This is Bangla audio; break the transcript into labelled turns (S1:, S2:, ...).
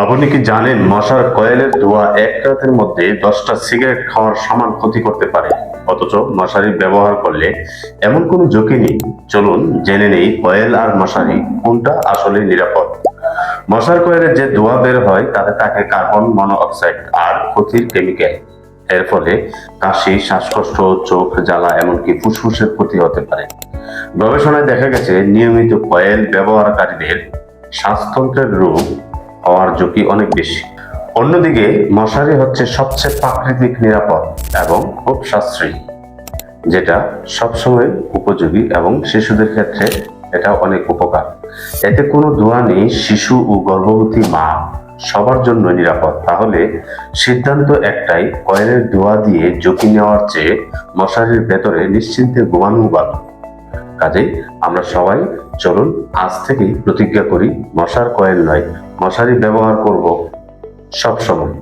S1: আপনি কি জানেন মশার কয়েলের ধোঁয়া এক রাতের মধ্যে দশটা সিগারেট খাওয়ার সমান ক্ষতি করতে পারে? অথচ মশারি ব্যবহার করলে এমন কোনো ঝুঁকি নেই। চলুন জেনে নেই কয়েল আর মশারি কোনটা আসলে নিরাপদ। মশার কয়েলে যে ধোঁয়া বের হয়, তাতে থাকে কার্বন মনোঅক্সাইড আর ক্ষতির কেমিক্যাল। এর ফলে কাশি, শ্বাসকষ্ট, চোখ জ্বালা, এমনকি ফুসফুসের ক্ষতি হতে পারে। গবেষণায় দেখা গেছে, নিয়মিত কয়েল ব্যবহারকারীদের শ্বাসতন্ত্রের রোগ হওয়ার ঝুঁকি অনেক বেশি। অন্যদিকে, মশারি হচ্ছে সবচেয়ে প্রাকৃতিক নিরাপদ এবং খুব সাশ্রয়ী, যেটা সবসময় উপযোগী এবং শিশুদের ক্ষেত্রে এটা অনেক উপকার। এতে কোনো ধোঁয়া নেই, শিশু ও গর্ভবতী মা সবার জন্য নিরাপদ। তাহলে সিদ্ধান্ত একটাই কয়েলের ধোঁয়া দিয়ে ঝুঁকি নেওয়ার চেয়ে মশারির ভেতরে নিশ্চিন্তে ঘুমানো ভালো। কাজেই আমরা সবাই চলুন আজ থেকেই প্রতিজ্ঞা করি, মশার কয়েল নয় মশারি ব্যবহার করব সব সময়